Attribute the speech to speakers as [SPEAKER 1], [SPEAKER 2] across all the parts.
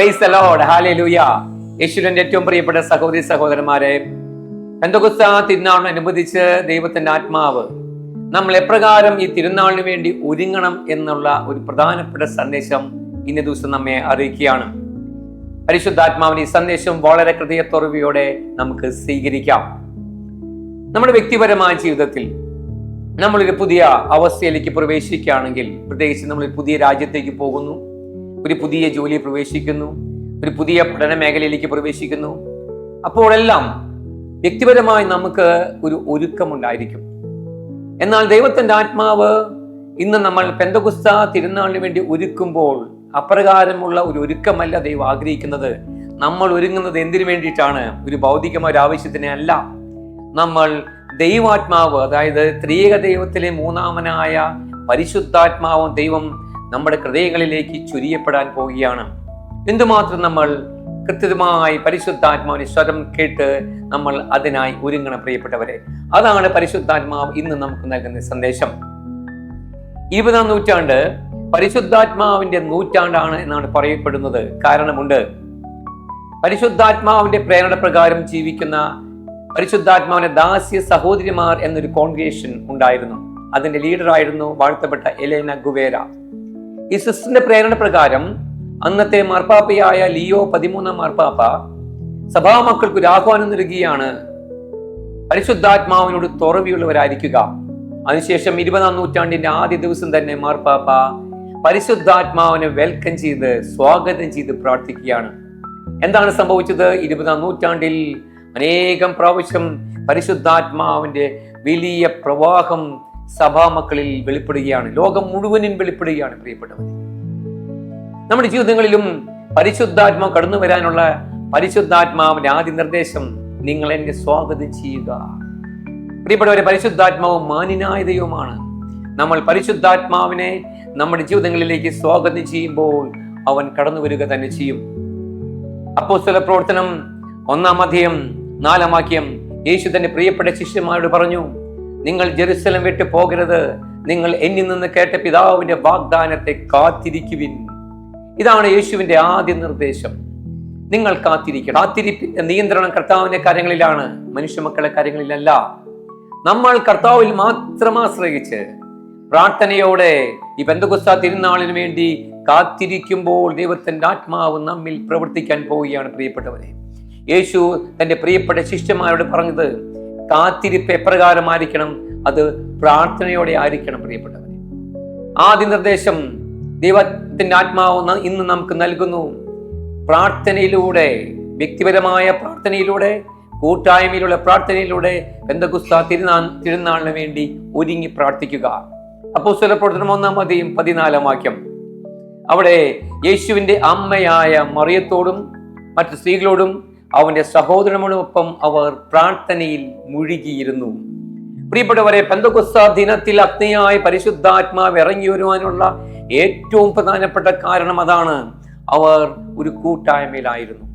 [SPEAKER 1] Price load ഹാലൂയ യേശുവിന്റെ ഏറ്റവും പ്രിയപ്പെട്ട സഹോദരി സഹോദരന്മാരെ എന്തൊക്കെ തിരുനാളിനനുബന്ധിച്ച് ദൈവത്തിന്റെ ആത്മാവ് നമ്മൾ എപ്രകാരം ഈ തിരുനാളിന് വേണ്ടി ഒരുങ്ങണം എന്നുള്ള ഒരു പ്രധാനപ്പെട്ട സന്ദേശം ഇന്ന ദിവസം നമ്മെ അറിയിക്കുകയാണ്. പരിശുദ്ധാത്മാവിന് ഈ സന്ദേശം വളരെ ഹൃദയത്തുറവിയോടെ നമുക്ക് സ്വീകരിക്കാം. നമ്മുടെ വ്യക്തിപരമായ ജീവിതത്തിൽ നമ്മളൊരു പുതിയ അവസ്ഥയിലേക്ക് പ്രവേശിക്കുകയാണെങ്കിൽ പ്രത്യേകിച്ച് നമ്മൾ പുതിയ രാജ്യത്തേക്ക് പോകുന്നു. ഒരു പുതിയ ജോലി പ്രവേശിക്കുന്നു ഒരു പുതിയ പഠന മേഖലയിലേക്ക് പ്രവേശിക്കുന്നു. അപ്പോഴെല്ലാം വ്യക്തിപരമായി നമുക്ക് ഒരു ഒരുക്കമുണ്ടായിരിക്കും. എന്നാൽ ദൈവത്തിന്റെ ആത്മാവ് ഇന്ന് നമ്മൾ പെന്തകുസ്ത തിരുനാളിന് വേണ്ടി ഒരുക്കുമ്പോൾ അപ്രകാരമുള്ള ഒരു ഒരുക്കമല്ല ദൈവം ആഗ്രഹിക്കുന്നത്. നമ്മൾ ഒരുങ്ങുന്നത് എന്തിനു വേണ്ടിയിട്ടാണ്? ഒരു ഭൗതികമായ ഒരു അല്ല. നമ്മൾ ദൈവാത്മാവ് അതായത് ത്രിയേക ദൈവത്തിലെ മൂന്നാമനായ പരിശുദ്ധാത്മാവും ദൈവം നമ്മുടെ ഹൃദയങ്ങളിലേക്ക് ചുരിയപ്പെടാൻ പോവുകയാണ്. എന്തുമാത്രം നമ്മൾ കൃത്യമായി പരിശുദ്ധാത്മാവിന്റെ സ്വരം കേട്ട് നമ്മൾ അതിനായി ഒരുങ്ങണം പ്രിയപ്പെട്ടവരെ. അതാണ് പരിശുദ്ധാത്മാവ് ഇന്ന് നമുക്ക് നൽകുന്ന സന്ദേശം. ഇരുപതാം നൂറ്റാണ്ട് പരിശുദ്ധാത്മാവിന്റെ നൂറ്റാണ്ടാണ് എന്നാണ് പറയപ്പെടുന്നത്. കാരണമുണ്ട്. പരിശുദ്ധാത്മാവിന്റെ പ്രേരണ പ്രകാരം ജീവിക്കുന്ന പരിശുദ്ധാത്മാവിന്റെ ദാസ്യ സഹോദരിമാർ എന്നൊരു കോൺഗ്രേഷൻ ഉണ്ടായിരുന്നു. അതിന്റെ ലീഡറായിരുന്നു വാഴ്ത്തപ്പെട്ട എലേന ഗുവേര. ഈ സിസ്റ്ററിന്റെ പ്രേരണ പ്രകാരം അന്നത്തെ മാർപ്പാപ്പയായ ലിയോ പതിമൂന്നാം മാർപ്പാപ്പ സഭാമക്കൾക്ക് ഒരു ആഹ്വാനം നൽകുകയാണ് പരിശുദ്ധാത്മാവിനോട് തുറവിയുള്ളവരായിരിക്കുക. അതിനുശേഷം ഇരുപതാം നൂറ്റാണ്ടിന്റെ ആദ്യ ദിവസം തന്നെ മാർപ്പാപ്പ പരിശുദ്ധാത്മാവിനെ വെൽക്കം ചെയ്ത് സ്വാഗതം ചെയ്ത് പ്രാർത്ഥിക്കുകയാണ്. എന്താണ് സംഭവിച്ചത്? ഇരുപതാം നൂറ്റാണ്ടിൽ അനേകം പ്രാവശ്യം പരിശുദ്ധാത്മാവിന്റെ വലിയ പ്രവാഹം സഭാമക്കളിൽ വെളിപ്പെടുകയാണ്. ലോകം മുഴുവനും വെളിപ്പെടുകയാണ് പ്രിയപ്പെട്ടവർ നമ്മുടെ ജീവിതങ്ങളിലും പരിശുദ്ധാത്മ കടന്നു വരാനുള്ള പരിശുദ്ധാത്മാവിന്റെ ആദ്യ നിർദ്ദേശം നിങ്ങൾ എന്നെ സ്വാഗതം ചെയ്യുക. പ്രിയപ്പെട്ടവരെ പരിശുദ്ധാത്മാവ് മാന്യനായ ദൈവമാണ് നമ്മൾ പരിശുദ്ധാത്മാവിനെ നമ്മുടെ ജീവിതങ്ങളിലേക്ക് സ്വാഗതം ചെയ്യുമ്പോൾ അവൻ കടന്നു വരിക തന്നെ ചെയ്യും. അപ്പോസ്തല പ്രവർത്തനം ഒന്നാം അധ്യയം നാലാം വാക്യം യേശു തന്റെ പ്രിയപ്പെട്ട ശിഷ്യന്മാരോട് പറഞ്ഞു നിങ്ങൾ ജെറുസലം വിട്ട് പോകരുത്. നിങ്ങൾ എന്നിൽ നിന്ന് കേട്ട പിതാവിന്റെ വാഗ്ദാനത്തെ കാത്തിരിക്കുവിൻ. ഇതാണ് യേശുവിന്റെ ആദ്യ നിർദ്ദേശം. നിങ്ങൾ കാത്തിരിക്കണം. കാത്തിരിപ്പിന്റെ നിയന്ത്രണം കർത്താവിന്റെ കാര്യങ്ങളിലാണ് മനുഷ്യമക്കളുടെ കാര്യങ്ങളിലല്ല. നമ്മൾ കർത്താവിൽ മാത്രം ആശ്രയിച്ച് പ്രാർത്ഥനയോടെ ഈ ബന്ധുക്കുസ്ത തിരുനാളിന് വേണ്ടി കാത്തിരിക്കുമ്പോൾ ദൈവത്തിന്റെ ആത്മാവ് നമ്മിൽ പ്രവർത്തിക്കാൻ പോവുകയാണ് പ്രിയപ്പെട്ടവരെ. യേശു തന്റെ പ്രിയപ്പെട്ട ശിഷ്യന്മാരോട് പറഞ്ഞത് കാത്തിരിപ്പ് എപ്രകാരമായിരിക്കണം? അത് പ്രാർത്ഥനയോടെ ആയിരിക്കണം പ്രിയപ്പെട്ടവരെ. ആദ്യ നിർദ്ദേശം ദൈവത്തിന്റെ ആത്മാവ് ഇന്ന് നമുക്ക് നൽകുന്നു. പ്രാർത്ഥനയിലൂടെ വ്യക്തിപരമായ പ്രാർത്ഥനയിലൂടെ കൂട്ടായ്മയിലുള്ള പ്രാർത്ഥനയിലൂടെ ബന്ധകുസ്ത തിരുനാൾ തിരുനാളിന് വേണ്ടി ഒരുങ്ങി പ്രാർത്ഥിക്കുക. അപ്പോൾ പ്രവർത്തനം ഒന്നാം മതിയും പതിനാലാം വാക്യം. അവിടെ യേശുവിന്റെ അമ്മയായ മറിയത്തോടും മറ്റു സ്ത്രീകളോടും അവന്റെ സഹോദരനോടൊപ്പം അവർ പ്രാർത്ഥനയിൽ മുഴുകിയിരുന്നു. പ്രിയപ്പെട്ടവരെ പെന്തകുസ്ത ദിനത്തിൽ അഗ്നിയായ പരിശുദ്ധാത്മാവ് ഇറങ്ങി വരുവാനുള്ള ഏറ്റവും പ്രധാനപ്പെട്ട കാരണം അതാണ് അവർ ഒരു കൂട്ടായ്മയിലായിരുന്നു.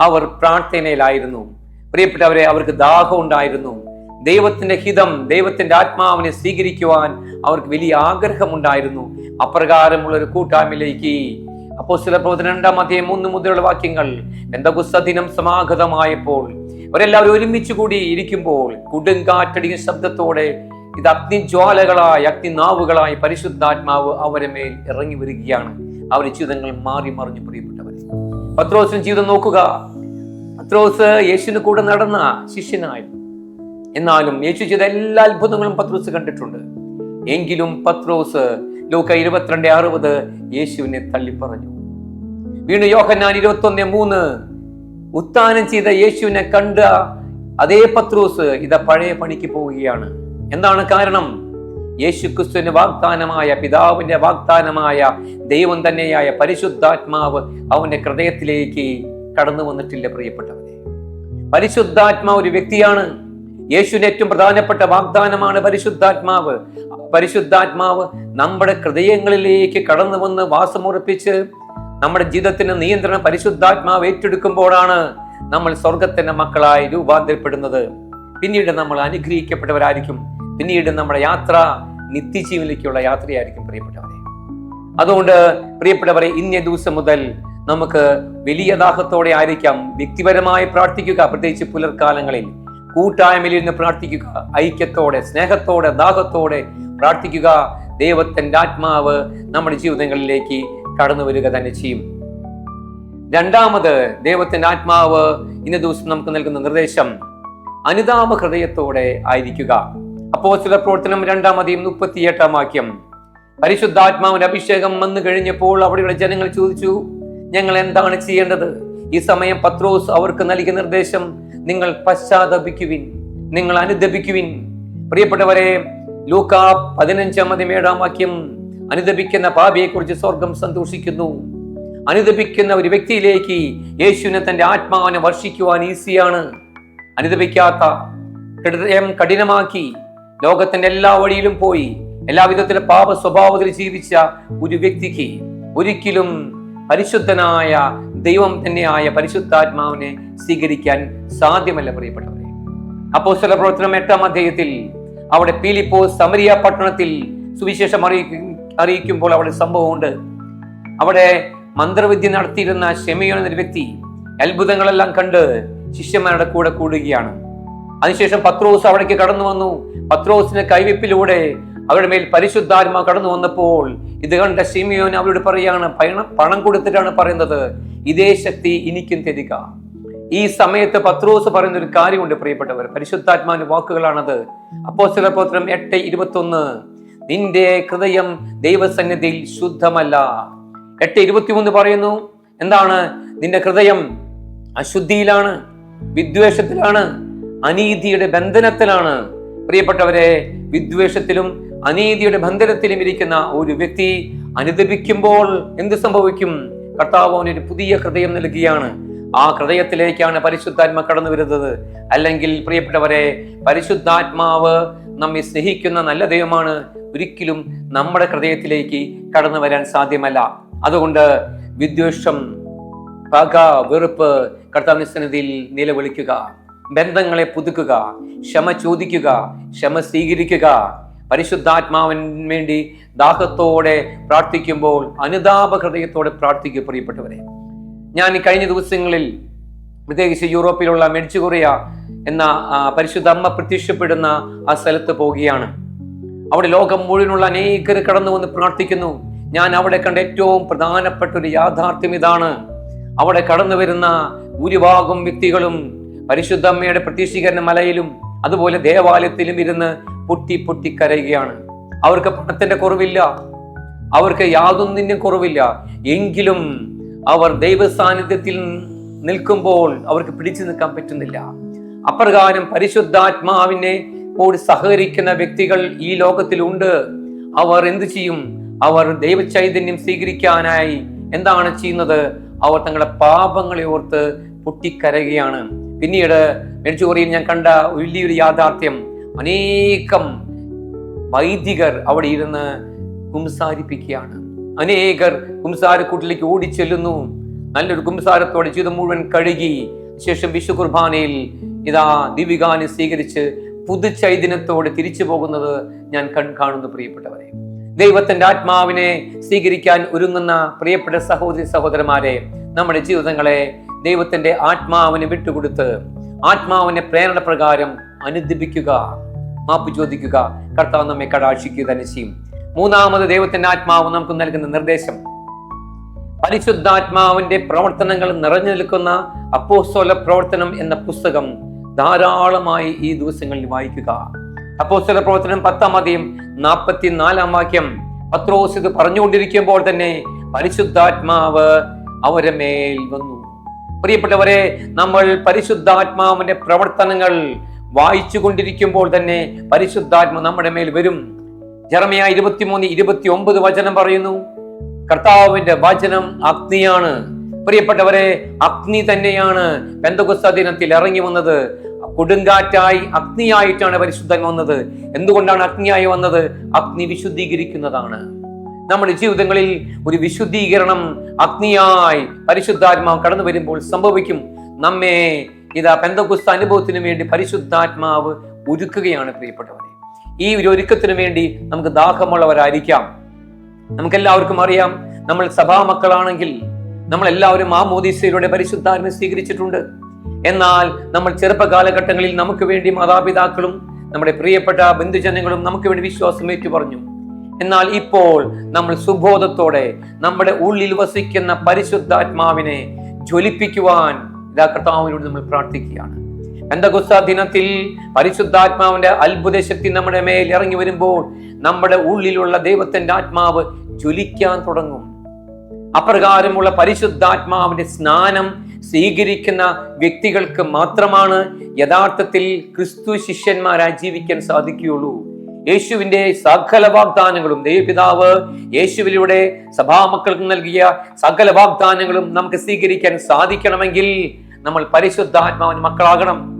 [SPEAKER 1] അവർ പ്രാർത്ഥനയിലായിരുന്നു. പ്രിയപ്പെട്ടവരെ അവർക്ക് ദാഹം ഉണ്ടായിരുന്നു. ദൈവത്തിന്റെ ഹിതം ദൈവത്തിന്റെ ആത്മാവിനെ സ്വീകരിക്കുവാൻ അവർക്ക് വലിയ ആഗ്രഹമുണ്ടായിരുന്നു. അപ്രകാരമുള്ള ഒരു കൂട്ടായ്മയിലേക്ക് അപ്പോ പ്രവചനം രണ്ടാം അധ്യായം മൂന്ന് മുതലുള്ള വാക്യങ്ങൾ. എന്താ ദിനം സമാഗതമായപ്പോൾ? അവരെല്ലാവരും ഒരുമിച്ച് കൂടി ഇരിക്കുമ്പോൾ കൊടുങ്കാറ്റടിയ ശബ്ദത്തോടെ ഇത് അഗ്നിജ്വാലകളായി അഗ്നിനാവുകളായി പരിശുദ്ധാത്മാവ് അവരെ മേൽ ഇറങ്ങി വരികയാണ്. അവരുടെ ജീവിതങ്ങൾ മാറി മറിഞ്ഞു. പ്രിയപ്പെട്ടവരെ പത്രോസിന് ജീവിതം നോക്കുക. പത്രോസ് യേശുവിന് കൂടെ നടന്ന ശിഷ്യനായിരുന്നു എന്നാലും യേശു ചെയ്ത എല്ലാ അത്ഭുതങ്ങളും പത്രോസ് കണ്ടിട്ടുണ്ട്. എങ്കിലും പത്രോസ് ലൂക്ക ഇരുപത്തിരണ്ട് അറുപത് യേശുവിനെ തള്ളിപ്പറഞ്ഞു. വീണ്ടും യോഹന്നാൻ ഇരുപത്തി മൂന്ന്. ഉത്താനം ചെയ്ത യേശുവിനെ കണ്ട അതേ പത്രൂസ് ഇത പഴയ പണിക്ക് പോവുകയാണ്. എന്താണ് കാരണം? യേശു ക്രിസ്തുവിന്റെ വാഗ്ദാനമായ പിതാവിന്റെ വാഗ്ദാനമായ ദൈവം തന്നെയായ പരിശുദ്ധാത്മാവ് അവന്റെ ഹൃദയത്തിലേക്ക് കടന്നു വന്നിട്ടില്ല പ്രിയപ്പെട്ടവരെ. പരിശുദ്ധാത്മാവ് ഒരു വ്യക്തിയാണ്. യേശുവിന് ഏറ്റവും പ്രധാനപ്പെട്ട വാഗ്ദാനമാണ് പരിശുദ്ധാത്മാവ്. പരിശുദ്ധാത്മാവ് നമ്മുടെ ഹൃദയങ്ങളിലേക്ക് കടന്നു വന്ന് വാസമുറപ്പിച്ച് നമ്മുടെ ജീവിതത്തിന് നിയന്ത്രണം പരിശുദ്ധാത്മാവ് ഏറ്റെടുക്കുമ്പോഴാണ് നമ്മൾ സ്വർഗത്തിന്റെ മക്കളായി രൂപാന്തരപ്പെടുന്നത്. പിന്നീട് നമ്മൾ അനുഗ്രഹിക്കപ്പെട്ടവരായിരിക്കും. പിന്നീട് നമ്മുടെ യാത്ര നിത്യജീവനിലേക്കുള്ള യാത്രയായിരിക്കും പ്രിയപ്പെട്ടവരെ. അതുകൊണ്ട് പ്രിയപ്പെട്ടവരെ ഇന്നേ ദിവസം മുതൽ നമുക്ക് വലിയ ദാഹത്തോടെ ആയിരിക്കാം. വ്യക്തിപരമായി പ്രാർത്ഥിക്കുക പ്രത്യേകിച്ച് പുലർക്കാലങ്ങളിൽ. കൂട്ടായ്മയിൽ ഇരുന്ന് പ്രാർത്ഥിക്കുക ഐക്യത്തോടെ സ്നേഹത്തോടെ ദാഹത്തോടെ പ്രാർത്ഥിക്കുക. ദൈവത്തിന്റെ ആത്മാവ് നമ്മുടെ ജീവിതങ്ങളിലേക്ക് കടന്നു വരിക തന്നെ ചെയ്യും. രണ്ടാമത് ദൈവത്തിന്റെ ആത്മാവ് ഇന്ന ദിവസം നമുക്ക് നൽകുന്ന നിർദ്ദേശം അനുതാപ ഹൃദയത്തോടെ ആയിരിക്കുക. അപ്പോ ചില പ്രവർത്തനം രണ്ടാമതെയും മുപ്പത്തിയെട്ടാം വാക്യം. പരിശുദ്ധാത്മാവിന്റെ അഭിഷേകം വന്നു കഴിഞ്ഞപ്പോൾ അവിടെയുള്ള ജനങ്ങൾ ചോദിച്ചു ഞങ്ങൾ എന്താണ് ചെയ്യേണ്ടത്? ഈ സമയം പത്രോസ് അവർക്ക് നൽകിയ നിർദ്ദേശം നിങ്ങൾ പശ്ചാത്തപിക്കുവിൻ നിങ്ങൾ അനുദപിക്കുവിൻ. പ്രിയപ്പെട്ടവരെ ലൂക്ക പതിനഞ്ചാമത് ഏഴാം വാക്യം അനുദപിക്കുന്ന പാപിയെക്കുറിച്ച് സ്വർഗം സന്തോഷിക്കുന്നു. അനുദപിക്കുന്ന ഒരു വ്യക്തിയിലേക്ക് യേശുവിനെ തന്റെ ആത്മാവിനെ വർഷിക്കുവാൻ ഈസിയാണ്. അനുദപിക്കാത്ത ഹൃദയം കഠിനമാക്കി ലോകത്തിന്റെ എല്ലാ വഴിയിലും പോയി എല്ലാവിധത്തിലെ പാപ സ്വഭാവത്തിൽ ജീവിച്ച ഒരു വ്യക്തിക്ക് ഒരിക്കലും പരിശുദ്ധനായ ദൈവം തന്നെയായ പരിശുദ്ധാത്മാവിനെ സ്വീകരിക്കാൻ സാധ്യമല്ല പ്രിയപ്പെട്ടവരെ. അപ്പോ പ്രവർത്തനം എട്ടാം അധ്യായത്തിൽ അവിടെ പീലിപ്പോ സമരിയ പട്ടണത്തിൽ സുവിശേഷം അറിയിക്കും. അറിയിക്കുമ്പോൾ അവിടെ സംഭവമുണ്ട്. അവിടെ മന്ത്രവിദ്യ നടത്തിയിരുന്ന ഷെമിയോൻ എന്നൊരു വ്യക്തി അത്ഭുതങ്ങളെല്ലാം കണ്ട് ശിഷ്യന്മാരുടെ കൂടെ കൂടുകയാണ്. അതിനുശേഷം പത്രോസ് അവിടേക്ക് കടന്നു വന്നു. പത്രോസിന്റെ കൈവെപ്പിലൂടെ അവരുടെ മേൽ പരിശുദ്ധാത്മ കടന്നു വന്നപ്പോൾ ഇത് കണ്ട ഷിമിയോൻ അവരോട് പറയാണ് പണം പണം കൊടുത്തിട്ടാണ് പറയുന്നത്. ഇതേ ശക്തി എനിക്കും തരിക. ഈ സമയത്ത് പത്രോസ് പറയുന്ന ഒരു കാര്യമുണ്ട് പ്രിയപ്പെട്ടവർ. പരിശുദ്ധാത്മാവിന്റെ വാക്കുകളാണത്. അപ്പോ ചിലപ്പോത്രം എട്ട് ഇരുപത്തൊന്ന് നിന്റെ ഹൃദയം ദൈവസന്നിധിയിൽ ശുദ്ധമല്ല. എട്ട് ഇരുപത്തിമൂന്ന് പറയുന്നു എന്താണ്? നിന്റെ ഹൃദയം അശുദ്ധിയിലാണ് വിദ്വേഷത്തിലാണ് അനീതിയുടെ ബന്ധനത്തിലാണ്. പ്രിയപ്പെട്ടവരെ വിദ്വേഷത്തിലും അനീതിയുടെ ബന്ധനത്തിലും ഇരിക്കുന്ന ഒരു വ്യക്തി അനുദപിക്കുമ്പോൾ എന്ത് സംഭവിക്കും? കർത്താവ് അവനൊരു പുതിയ ഹൃദയം നൽകുകയാണ് ആ ഹൃദയത്തിലേക്കാണ് പരിശുദ്ധാത്മ കടന്നു വരുന്നത് അല്ലെങ്കിൽ പ്രിയപ്പെട്ടവരെ പരിശുദ്ധാത്മാവ് നമ്മെ സ്നേഹിക്കുന്ന നല്ല ദൈവമാണ്. ഒരിക്കലും നമ്മുടെ ഹൃദയത്തിലേക്ക് കടന്നു വരാൻ സാധ്യമല്ല. അതുകൊണ്ട് വിദ്വേഷം പക വെറുപ്പ് കർത്താവിന്റെ സന്നിധിയിൽ നിലവിളിക്കുക. ബന്ധങ്ങളെ പുതുക്കുക. ക്ഷമ ചോദിക്കുക. ക്ഷമ സ്വീകരിക്കുക. പരിശുദ്ധാത്മാവിന് വേണ്ടി ദാഹത്തോടെ പ്രാർത്ഥിക്കുമ്പോൾ അനുതാപ ഹൃദയത്തോടെ പ്രാർത്ഥിക്കുക പ്രിയപ്പെട്ടവരെ. ഞാൻ ഈ കഴിഞ്ഞ ദിവസങ്ങളിൽ പ്രത്യേകിച്ച് യൂറോപ്പിലുള്ള മെഡിച്ചുകൊറിയ എന്ന പരിശുദ്ധ അമ്മ പ്രത്യക്ഷപ്പെടുന്ന ആ സ്ഥലത്ത് പോവുകയാണ്. അവിടെ ലോകം മുഴുവനുള്ള അനേകർ കടന്നു വന്ന് പ്രാർത്ഥിക്കുന്നു. ഞാൻ അവിടെ കണ്ട ഏറ്റവും പ്രധാനപ്പെട്ട ഒരു യാഥാർത്ഥ്യം ഇതാണ്. അവിടെ കടന്നു വരുന്ന ഭൂരിഭാഗം വ്യക്തികളും പരിശുദ്ധ അമ്മയുടെ പ്രത്യക്ഷീകരണ മലയിലും അതുപോലെ ദേവാലയത്തിലും ഇരുന്ന് പൊട്ടി പൊട്ടി കരയുകയാണ്. അവർക്ക് പണത്തിന്റെ കുറവില്ല. അവർക്ക് യാതൊന്നിന്റെ കുറവില്ല. എങ്കിലും അവർ ദൈവ സാന്നിധ്യത്തിൽ നിൽക്കുമ്പോൾ അവർക്ക് പിടിച്ചു നിൽക്കാൻ പറ്റുന്നില്ല. അപ്രകാരം പരിശുദ്ധാത്മാവിനെ കൂടി സഹകരിക്കുന്ന വ്യക്തികൾ ഈ ലോകത്തിലുണ്ട്. അവർ എന്തു ചെയ്യും? അവർ ദൈവ ചൈതന്യം സ്വീകരിക്കാനായി എന്താണ് ചെയ്യുന്നത്? അവർ തങ്ങളുടെ പാപങ്ങളെ ഓർത്ത് പൊട്ടിക്കരയുകയാണ്. പിന്നീട് മെഡിച്ചോറിയിൽ ഞാൻ കണ്ട വലിയൊരു യാഥാർത്ഥ്യം. അനേകം വൈദികർ അവിടെ ഇരുന്ന് കുംസാരിപ്പിക്കുകയാണ്. അനേകർ കുംസാരക്കൂട്ടിലേക്ക് ഓടിച്ചെല്ലുന്നു. നല്ലൊരു കുംസാരത്തോടെ ജീവിതം മുഴുവൻ കഴുകി ശേഷം വിശു കുർബാനയിൽ ഇതാ ദിവികാനെ സ്വീകരിച്ച് പുതുചൈതന്യത്തോടെ തിരിച്ചു പോകുന്നത് ഞാൻ കൺ കാണുന്നു പ്രിയപ്പെട്ടവരെ. ദൈവത്തിന്റെ ആത്മാവിനെ സ്വീകരിക്കാൻ ഒരുങ്ങുന്ന പ്രിയപ്പെട്ട സഹോദരി സഹോദരന്മാരെ നമ്മുടെ ജീവിതങ്ങളെ ദൈവത്തിന്റെ ആത്മാവിനെ വിട്ടുകൊടുത്ത് ആത്മാവിനെ പ്രേരണ പ്രകാരം അനുദിപ്പിക്കുക മാപ്പ് ചോദിക്കുക കർത്താവ് നമ്മെ കടാക്ഷിക്കുക തന്നെ ചെയ്യും. മൂന്നാമത് ദൈവത്തിന്റെ ആത്മാവ് നമുക്ക് നൽകുന്ന നിർദ്ദേശം പരിശുദ്ധാത്മാവിന്റെ പ്രവർത്തനങ്ങൾ നിറഞ്ഞു നിൽക്കുന്ന അപ്പോസ്തോല പ്രവർത്തനം എന്ന പുസ്തകം ധാരാളമായി ഈ ദിവസങ്ങളിൽ വായിക്കുക. അപ്പോസ്തോല പ്രവർത്തനം പത്താം അധികം നാൽപ്പത്തിനാലാം വാക്യം പത്രോസ് ഇത് പറഞ്ഞുകൊണ്ടിരിക്കുമ്പോൾ തന്നെ പരിശുദ്ധാത്മാവ് അവരെ മേൽ വന്നു. പ്രിയപ്പെട്ടവരെ നമ്മൾ പരിശുദ്ധാത്മാവിന്റെ പ്രവർത്തനങ്ങൾ വായിച്ചു കൊണ്ടിരിക്കുമ്പോൾ തന്നെ പരിശുദ്ധാത്മ നമ്മുടെ മേൽ വരും. ജർമ്മയ ഇരുപത്തിമൂന്ന് ഇരുപത്തി ഒമ്പത് വചനം പറയുന്നു. കർത്താവിന്റെ വചനം അഗ്നിയാണ്. പ്രിയപ്പെട്ടവരെ അഗ്നി തന്നെയാണ് പെന്തകുസ്ത ദിനത്തിൽ ഇറങ്ങി വന്നത്. കൊടുങ്കാറ്റായി അഗ്നിയായിട്ടാണ് പരിശുദ്ധൻ വന്നത്. എന്തുകൊണ്ടാണ് അഗ്നിയായി വന്നത്? അഗ്നി വിശുദ്ധീകരിക്കുന്നതാണ്. നമ്മുടെ ജീവിതങ്ങളിൽ ഒരു വിശുദ്ധീകരണം അഗ്നിയായി പരിശുദ്ധാത്മാവ് കടന്നു വരുമ്പോൾ സംഭവിക്കും. നമ്മെ ഇതാ പെന്തകുസ്ത അനുഭവത്തിന് വേണ്ടി പരിശുദ്ധാത്മാവ് ഒരുക്കുകയാണ് പ്രിയപ്പെട്ടവരെ. ഈ ഒരു ഒരുക്കത്തിന് വേണ്ടി നമുക്ക് ദാഹമുള്ളവരായിരിക്കാം. നമുക്കെല്ലാവർക്കും അറിയാം നമ്മൾ സഭാ മക്കളാണെങ്കിൽ നമ്മൾ എല്ലാവരും ആ മോദീസയിലൂടെ പരിശുദ്ധാത്മ സ്വീകരിച്ചിട്ടുണ്ട്. എന്നാൽ നമ്മൾ ചെറുപ്പ കാലഘട്ടങ്ങളിൽ നമുക്ക് വേണ്ടി മാതാപിതാക്കളും നമ്മുടെ പ്രിയപ്പെട്ട ബന്ധുജനങ്ങളും നമുക്ക് വേണ്ടി വിശ്വാസം ഏറ്റു പറഞ്ഞു എന്നാൽ ഇപ്പോൾ നമ്മൾ സുബോധത്തോടെ നമ്മുടെ ഉള്ളിൽ വസിക്കുന്ന പരിശുദ്ധാത്മാവിനെ ജ്വലിപ്പിക്കുവാൻ ഇതാ കർത്താവിനോട് നമ്മൾ പ്രാർത്ഥിക്കുകയാണ്. പെന്തകുസ്ത ദിനത്തിൽ പരിശുദ്ധാത്മാവിന്റെ അത്ഭുത ശക്തി നമ്മുടെ മേൽ ഇറങ്ങി വരുമ്പോൾ നമ്മുടെ ഉള്ളിലുള്ള ദൈവത്തിന്റെ ആത്മാവ് ജ്വലിക്കാൻ തുടങ്ങും. അപ്രകാരമുള്ള പരിശുദ്ധാത്മാവിന്റെ സ്നാനം സ്വീകരിക്കുന്ന വ്യക്തികൾക്ക് മാത്രമാണ് യഥാർത്ഥത്തിൽ ക്രിസ്തു ശിഷ്യന്മാരായി ജീവിക്കാൻ സാധിക്കുകയുള്ളൂ. യേശുവിന്റെ സകല വാഗ്ദാനങ്ങളും ദൈവപിതാവ് യേശുവിലൂടെ സഭാമക്കൾക്ക് നൽകിയ സകല വാഗ്ദാനങ്ങളും നമുക്ക് സ്വീകരിക്കാൻ സാധിക്കണമെങ്കിൽ നമ്മൾ പരിശുദ്ധാത്മാവിന് മക്കളാകണം.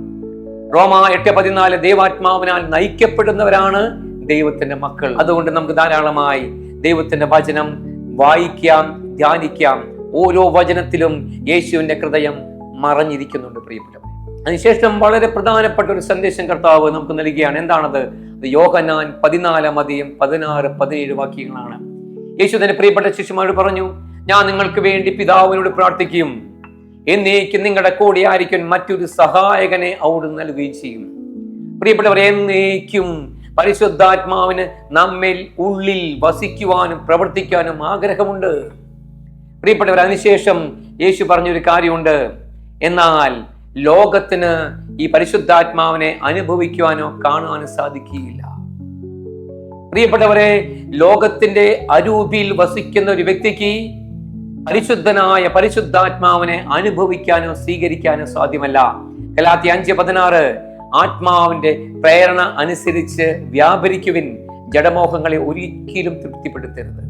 [SPEAKER 1] റോമ എട്ട് പതിനാല് ദൈവാത്മാവിനാൽ നയിക്കപ്പെടുന്നവരാണ് ദൈവത്തിന്റെ മക്കൾ. അതുകൊണ്ട് നമുക്ക് ധാരാളമായി ദൈവത്തിന്റെ വചനം വായിക്കാം ധ്യാനിക്കാം. ഓരോ വചനത്തിലും യേശുവിന്റെ ഹൃദയം മറഞ്ഞിരിക്കുന്നുണ്ട് പ്രിയപ്പെട്ടവർ അതിനുശേഷം വളരെ പ്രധാനപ്പെട്ട ഒരു സന്ദേശം കർത്താവ് നമുക്ക് നൽകുകയാണ്. എന്താണത്? യോഹനാൻ പതിനാലാം അധികം പതിനാറ് പതിനേഴ് വാക്യങ്ങളാണ്. യേശു തന്റെ പ്രിയപ്പെട്ട ശിഷ്യന്മാരോട് പറഞ്ഞു ഞാൻ നിങ്ങൾക്ക് വേണ്ടി പിതാവിനോട് പ്രാർത്ഥിക്കും. എന്നേക്കും നിങ്ങളുടെ കൂടെ ആയിരിക്കും മറ്റൊരു സഹായകനെ അവിടുന്ന് നൽകുകയും ചെയ്യും. പ്രിയപ്പെട്ടവർ എന്നേക്കും പരിശുദ്ധാത്മാവിന് നമ്മിൽ ഉള്ളിൽ വസിക്കുവാനും പ്രവർത്തിക്കാനും ആഗ്രഹമുണ്ട്. പ്രിയപ്പെട്ടവർ അതിനുശേഷം യേശു പറഞ്ഞൊരു കാര്യമുണ്ട്. എന്നാൽ ലോകത്തിന് ഈ പരിശുദ്ധാത്മാവിനെ അനുഭവിക്കുവാനോ കാണുവാനോ സാധിക്കുകയില്ല. പ്രിയപ്പെട്ടവരെ ലോകത്തിന്റെ അരൂപിയിൽ വസിക്കുന്ന ഒരു വ്യക്തിക്ക് പരിശുദ്ധനായ പരിശുദ്ധാത്മാവിനെ അനുഭവിക്കാനോ സ്വീകരിക്കാനോ സാധ്യമല്ല. കലാത്തി അഞ്ച് പതിനാറ് ആത്മാവിന്റെ പ്രേരണ അനുസരിച്ച് വ്യാപരിക്കുവിൻ. ജഡമോഹങ്ങളെ ഒരിക്കലും തൃപ്തിപ്പെടുത്തരുത്.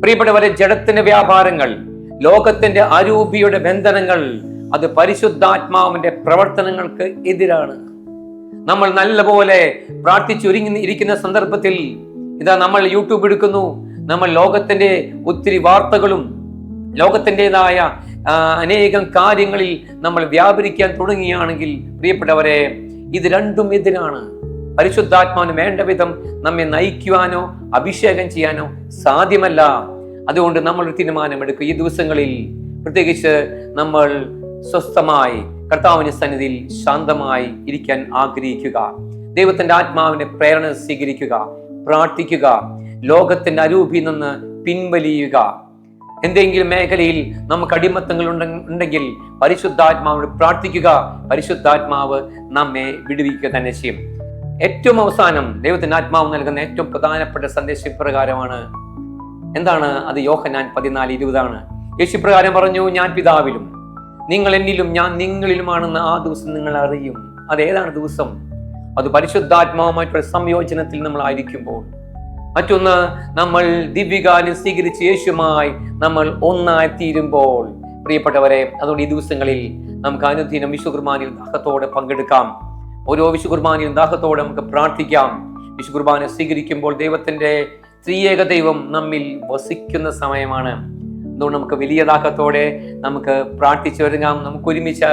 [SPEAKER 1] പ്രിയപ്പെട്ടവരെ ജഡത്തിന്റെ വ്യാപാരങ്ങൾ ലോകത്തിന്റെ അരൂപിയുടെ ബന്ധനങ്ങൾ അത് പരിശുദ്ധാത്മാവിന്റെ പ്രവർത്തനങ്ങൾക്ക് എതിരാണ്. നമ്മൾ നല്ലപോലെ പ്രാർത്ഥിച്ചൊരുങ്ങി ഇരിക്കുന്ന സന്ദർഭത്തിൽ ഇതാ നമ്മൾ യൂട്യൂബ് എടുക്കുന്നു. നമ്മൾ ലോകത്തിന്റെ ഒത്തിരി വാർത്തകളും ലോകത്തിന്റെതായ അനേകം കാര്യങ്ങളിൽ നമ്മൾ വ്യാപരിക്കാൻ തുടങ്ങുകയാണെങ്കിൽ പ്രിയപ്പെട്ടവരെ ഇത് രണ്ടും എതിരാണ്. പരിശുദ്ധാത്മാവിന് വേണ്ട വിധം നമ്മെ നയിക്കുവാനോ അഭിഷേകം ചെയ്യാനോ സാധ്യമല്ല. അതുകൊണ്ട് നമ്മൾ ഒരു തീരുമാനമെടുക്കുക ഈ ദിവസങ്ങളിൽ പ്രത്യേകിച്ച് നമ്മൾ സ്വസ്ഥമായി കർത്താവിന്റെ സന്നിധിയിൽ ശാന്തമായി ഇരിക്കാൻ ആഗ്രഹിക്കുക. ദൈവത്തിന്റെ ആത്മാവിന്റെ പ്രേരണ സ്വീകരിക്കുക. പ്രാർത്ഥിക്കുക. ലോകത്തിന്റെ അരൂപിൽ നിന്ന് പിൻവലിയുക. എന്തെങ്കിലും മേഖലയിൽ നമുക്ക് അടിമത്തങ്ങൾ ഉണ്ടെങ്കിൽ പരിശുദ്ധാത്മാവിനോട് പ്രാർത്ഥിക്കുക. പരിശുദ്ധാത്മാവ് നമ്മെ വിടുവിക്കുക തന്നെ ചെയ്യും. ഏറ്റവും അവസാനം ദൈവത്തിന്റെ ആത്മാവ് നൽകുന്ന ഏറ്റവും പ്രധാനപ്പെട്ട സന്ദേശം ഇപ്രകാരമാണ്. എന്താണ്? അത് യോഹനാൻ പതിനാല് ഇരുപതാണ്. യേശു പ്രകാരം പറഞ്ഞു ഞാൻ പിതാവിലും നിങ്ങൾ എന്നിലും ഞാൻ നിങ്ങളിലുമാണെന്ന് ആ ദിവസം നിങ്ങൾ അറിയും. അതേതാണ് ദിവസം? അത് പരിശുദ്ധാത്മാവുമായിട്ടുള്ള സംയോജനത്തിൽ നമ്മൾ ആയിരിക്കുമ്പോൾ മറ്റൊന്ന് നമ്മൾ ദിവ്യകാലം സ്വീകരിച്ച് യേശുമായി നമ്മൾ ഒന്നായി തീരുമ്പോൾ. പ്രിയപ്പെട്ടവരെ അതുകൊണ്ട് ഈ ദിവസങ്ങളിൽ നമുക്ക് അനുദിനം വിശുകുർബാനയിൽ ദാഹത്തോടെ പങ്കെടുക്കാം. ഓരോ വിശുകുർബാനയും ദാഹത്തോടെ നമുക്ക് പ്രാർത്ഥിക്കാം. വിശുകുർബാന സ്വീകരിക്കുമ്പോൾ ദൈവത്തിന്റെ സ്ത്രീയേക ദൈവം നമ്മിൽ വസിക്കുന്ന സമയമാണ്. അതുകൊണ്ട് നമുക്ക് വലിയ ദാഹത്തോടെ നമുക്ക് പ്രാർത്ഥിച്ചു ഒരുങ്ങാം. നമുക്ക് ഒരുമിച്ച്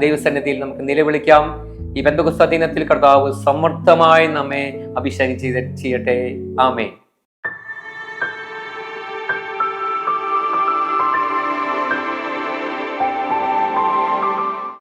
[SPEAKER 1] ദൈവസന്നിധിയിൽ നമുക്ക് നിലവിളിക്കാം. ഈ ബന്ധുക്കുസ്ത ദിനത്തിൽ കർത്താവ് സമർത്ഥമായി നമ്മെ അഭിഷേകം ചെയ്ത് ചെയ്യട്ടെ. ആമേ